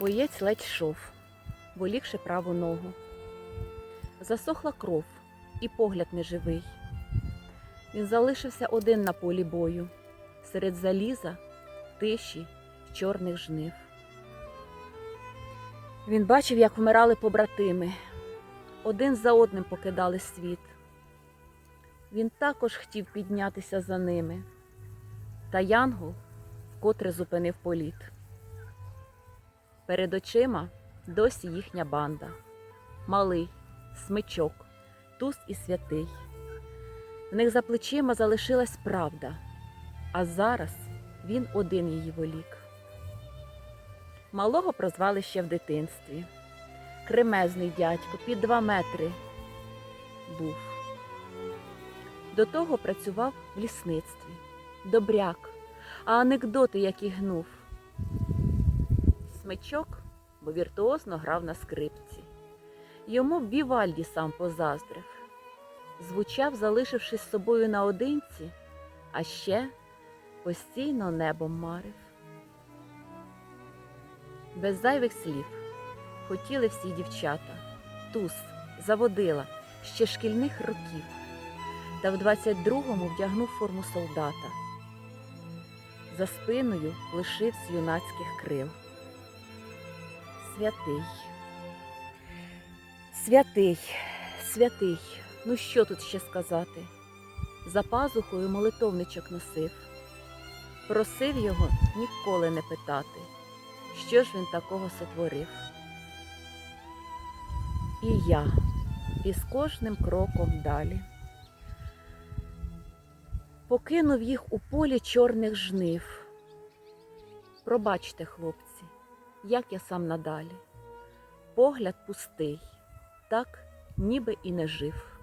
Боєць ледь йшов, волікши праву ногу. Засохла кров і погляд неживий. Він залишився один на полі бою, серед заліза, тиші, чорних жнив. Він бачив, як вмирали побратими, один за одним покидали світ. Він також хотів піднятися за ними, та Янгол вкотре зупинив політ. Перед очима досі їхня банда. Малий, смичок, туз і святий. В них за плечима залишилась правда, а зараз він один її волік. Малого прозвали ще в дитинстві. Кремезний дядько під два метри був. До того працював в лісництві. Добряк, а анекдоти які гнув. Смичок, бо віртуозно грав на скрипці. Йому Вівальді сам позаздрив. Звучав, залишившись собою наодинці, а ще постійно небом марив. Без зайвих слів хотіли всі дівчата, туз, заводила ще шкільних років, та в 22-му вдягнув форму солдата. За спиною лишився юнацьких крил. Святий. Святий, святий, ну що тут ще сказати? За пазухою молитовничок носив, просив його ніколи не питати, що ж він такого сотворив. І я із кожним кроком далі покинув їх у полі чорних жнив. Пробачте, хлопці, як я сам надалі. Погляд пустий, так ніби і не жив.